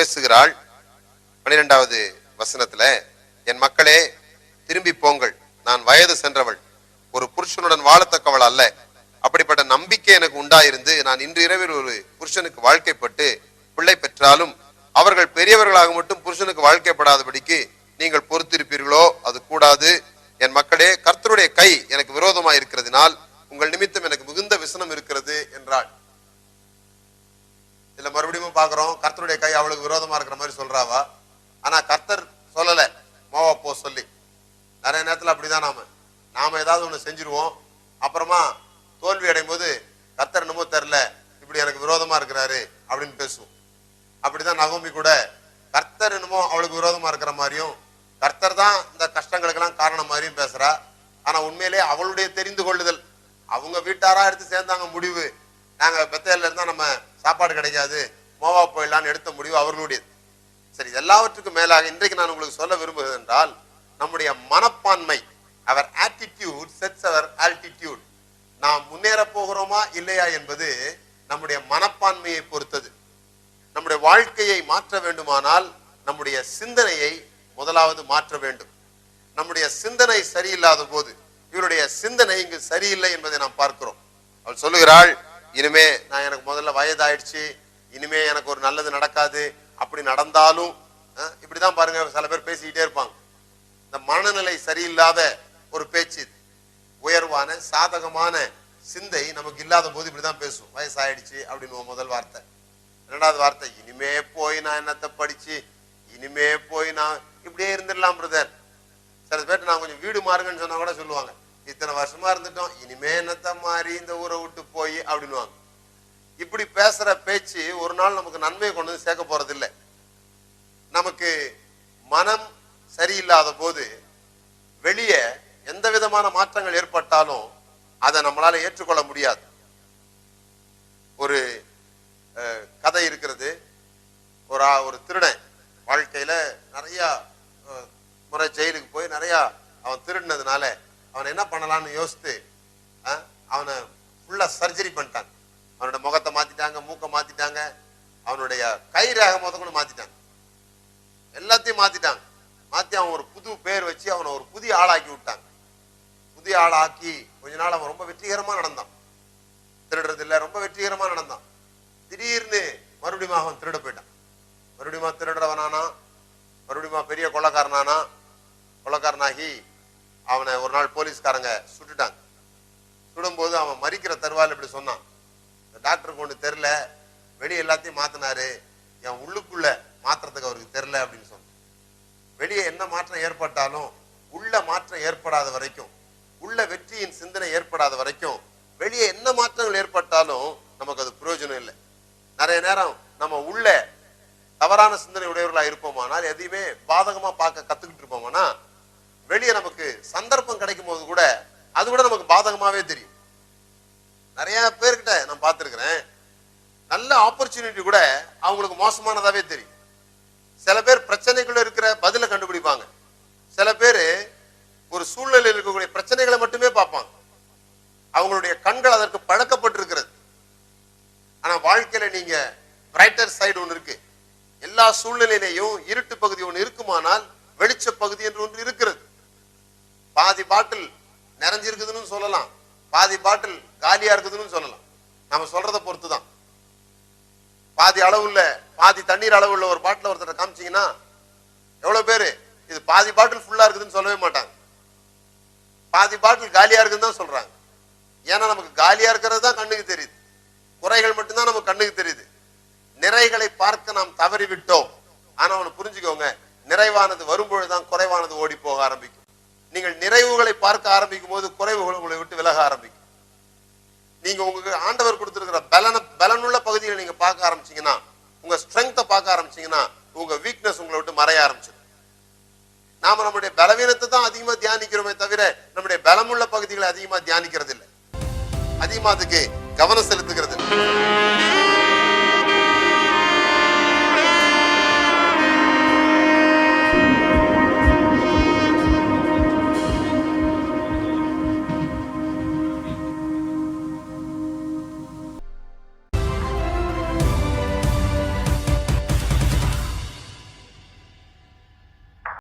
பேசுகிறாள். பனிரெண்டாவது வசனத்துல என் மக்களே திரும்பி போங்கள். நான் வயது சென்றவள். ஒரு புருஷனுடன் வாழத்தக்கவள் அல்ல. அப்படிப்பட்ட நம்பிக்கை எனக்கு உண்டாயிருந்து நான் இன்று இரவில் ஒரு புருஷனுக்கு வாழ்க்கைப்பட்டு பிள்ளை பெற்றாலும் அவர்கள் பெரியவர்களாக மட்டும் புருஷனுக்கு வாழ்க்கைப்படாதபடிக்கு நீங்கள் பொறுத்திருப்பீர்களோ? அது கூடாது. என் மக்களே கர்த்தருடைய கை எனக்கு விரோதமாய் இருக்கிறதுனால் உங்கள் நிமித்தம் எனக்கு மிகுந்த விசனம் இருக்கிறது என்றாள். இதில் மறுபடியும் பார்க்குறோம். கர்த்தருடைய கை அவளுக்கு விரோதமாக இருக்கிற மாதிரி சொல்கிறாவா ஆனால் கர்த்தர் சொல்லலை. மோவா போ சொல்லி. நிறைய நேரத்துல அப்படிதான் நாம். நாம ஏதாவது ஒன்று செஞ்சிருவோம். அப்புறமா தோல்வி அடையும் போது கர்த்தர் என்னமோ தெரில இப்படி எனக்கு விரோதமாக இருக்கிறாரு அப்படின்னு பேசுவோம். அப்படிதான் நகோமி கூட கர்த்தர் என்னமோ அவளுக்கு விரோதமாக இருக்கிற மாதிரியும் கர்த்தர் தான் இந்த கஷ்டங்களுக்கெல்லாம் காரணம் மாதிரியும் பேசுகிறா ஆனால் உண்மையிலே அவளுடைய தெரிந்து கொள்ளுதல். அவங்க வீட்டாராக எடுத்து சேர்ந்தாங்க முடிவு. நாங்கள் பெத்தையில இருந்தால் நம்ம சாப்பாடு கிடைக்காது மோவா போயிடலான்னு எடுத்த முடிவு அவர்களுடையது. சரி எல்லாவற்றுக்கும் மேலாக இன்றைக்கு நான் உங்களுக்கு சொல்ல விரும்புகிறது என்றால் நம்முடைய மனப்பான்மை அவர் ஆட்டிடியூட் செட்ஸ் அவர் ஆல்டிடியூட் நாம் முன்னேற போகிறோமா இல்லையா என்பது நம்முடைய மனப்பான்மையை பொறுத்தது. நம்முடைய வாழ்க்கையை மாற்ற வேண்டுமானால் நம்முடைய சிந்தனையை முதலாவது மாற்ற வேண்டும். நம்முடைய சிந்தனை சரியில்லாத போது இவருடைய சிந்தனை இங்கு சரியில்லை என்பதை நாம் பார்க்கிறோம். அவள் சொல்லுகிறாள் இனிமே நான் எனக்கு முதல்ல வயதாயிடுச்சு இனிமே எனக்கு ஒரு நல்லது நடக்காது அப்படி நடந்தாலும் இப்படிதான் பாருங்க சில பேர் பேசிக்கிட்டே இருப்பாங்க. இந்த மனநிலை சரியில்லாத ஒரு பேச்சு உயர்வான சாதகமான சிந்தை நமக்கு இல்லாத போது இப்படிதான் பேசும் வயசாயிடுச்சு அப்படின்னு முதல் வார்த்தை. ரெண்டாவது வார்த்தை இனிமே போய் நான் என்னத்தை படிச்சு இனிமே போய் நான் இப்படியே இருந்துடலாம் பிரதர் சில பேர் நான் கொஞ்சம் வீடு மாறுங்கன்னு சொன்னா கூட சொல்லுவாங்க. இத்தனை வருஷமா இருந்துட்டோம் இனிமே என்னத்த மாறி இந்த ஊரை விட்டு போய் அப்படின்னுவாங்க. இப்படி பேசுற பேச்சு ஒரு நாள் நமக்கு நன்மையை கொண்டு வந்து சேர்க்க போறது இல்லை நமக்கு மனம் சரியில்லாத போது வெளியே எந்த விதமான மாற்றங்கள் ஏற்பட்டாலும் அதை நம்மளால ஏற்றுக்கொள்ள முடியாது. ஒரு அஹ், கதை இருக்கிறது. ஒரு ஒரு திருடன் வாழ்க்கையில நிறைய முறை ஜெயிலுக்கு போய் நிறைய அவன் திருடினதுனால அவனை என்ன பண்ணலாம்னு யோசித்து அவனை ஃபுல்லா சர்ஜரி பண்ணிட்டாங்க. அவனோட முகத்தை மாத்திட்டாங்க மூக்கை மாத்திட்டாங்க அவனுடைய கை ரேகை முத கூட மாத்திட்டாங்க. எல்லாத்தையும் மாத்திட்டாங்க. மாத்தி அவன் ஒரு புது பேர் வச்சு அவனை ஒரு புதிய ஆளாக்கி விட்டாங்க. புதிய ஆளாக்கி கொஞ்ச நாள் அவன் ரொம்ப வெற்றிகரமா நடந்தான். திருடுறது இல்லை ரொம்ப வெற்றிகரமா நடந்தான். திடீர்னு மறுபடியும் அவன் திருட போயிட்டான். மறுபடியும் திருடுறவனானா? மறுபடியும் பெரிய கொள்ளக்காரனானா கொள்ளக்காரனாகி அவனை ஒரு நாள் போலீஸ்காரங்க சுட்டுட்டாங்க. சுடும்போது அவன் மறிக்கிற தருவாயில் இப்படி சொன்னான். இந்த டாக்டருக்கு ஒன்று தெரில வெளி எல்லாத்தையும் மாத்தினாரு. என் உள்ளுக்குள்ள மாத்துறதுக்கு அவருக்கு தெரில அப்படின்னு சொன்னான். வெளியே என்ன மாற்றம் ஏற்பட்டாலும் உள்ள மாற்றம் ஏற்படாத வரைக்கும் உள்ள வெற்றியின் சிந்தனை ஏற்படாத வரைக்கும் வெளியே என்ன மாற்றங்கள் ஏற்பட்டாலும் நமக்கு அது பிரயோஜனம் இல்லை. நிறைய நேரம் நம்ம உள்ள தவறான சிந்தனை உடையவர்களாக இருப்போமானால் எதையுமே பாதகமாக பார்க்க கற்றுக்கிட்டு இருப்போமானா வெளியே நமக்கு சந்தர்ப்பம் கிடைக்கும் போது கூட அது கூட நமக்கு பாதகமாவே தெரியும். நிறைய பேர்கிட்ட நான் பார்த்துருக்குறேன். நல்ல ஆப்பர்ச்சுனிட்டி கூட அவங்களுக்கு மோசமானதாவே தெரியும். சில பேர் பிரச்சனைக்குள்ள இருக்கிற பதில கண்டுபிடிப்பாங்க. சில பேர் ஒரு சூழ்நிலையில் இருக்கக்கூடிய பிரச்சனைகளை மட்டுமே பார்ப்பாங்க. அவங்களுடைய கண்கள் அதற்கு பழக்கப்பட்டிருக்கிறது. ஆனா வாழ்க்கையில நீங்க பிரைட்டர் சைடு ஒன்று இருக்கு. எல்லா சூழ்நிலையிலையும் இருட்டு பகுதி ஒன்று இருக்குமானால் வெளிச்ச பகுதி என்று ஒன்று இருக்கிறது. பாதி பாட்டில் நிறைஞ்சிருக்குதுன்னு சொல்லலாம். பாதி பாட்டில் காலியா இருக்குதுன்னு சொல்லலாம். நம்ம சொல்றதை பொறுத்து தான் பாதி அளவுள்ள பாதி தண்ணீர் அளவுள்ள ஒரு பாட்டில் ஒருத்தர் காமிச்சீங்கன்னா எவ்வளவு பேரு? இது பாதி பாட்டில் ஃபுல்லா இருக்குதுன்னு சொல்லவே மாட்டாங்க. பாதி பாட்டில் காலியா இருக்குதுன்னு தான் சொல்றாங்க. ஏன்னா நமக்கு காலியா இருக்கிறது தான் கண்ணுக்கு தெரியுது. குறைகள் மட்டும்தான் நமக்கு கண்ணுக்கு தெரியுது. நிறைகளை பார்க்க நாம் தவறிவிட்டோம். ஆனா அவனை புரிஞ்சுக்கோங்க. நிறைவானது வரும்பொழுதுதான் குறைவானது ஓடி போக ஆரம்பிக்கும். நீங்கள் நிறைவுகளை பார்க்க ஆரம்பிக்கும் போது குறைவுகள் உங்களை விட்டு விலக ஆரம்பிக்கும். நீங்க உங்களுக்கு ஆண்டவர் கொடுத்திருக்கிற பலன பலனுள்ள பகுதிகளை நீங்க பார்க்க ஆரம்பிச்சீங்கன்னா உங்க ஸ்ட்ரென்த்தை பார்க்க ஆரம்பிச்சீங்கன்னா உங்க வீக்னஸ் உங்களை விட்டு மறைய ஆரம்பிச்சிடும். நாம நம்முடைய பலவீனத்தை தான் அதிகமா தியானிக்கிறோமே தவிர நம்முடைய பலமுள்ள பகுதிகளை அதிகமா தியானிக்கிறது இல்லை அதிகமா அதுக்கு கவனம் செலுத்துகிறது இல்லை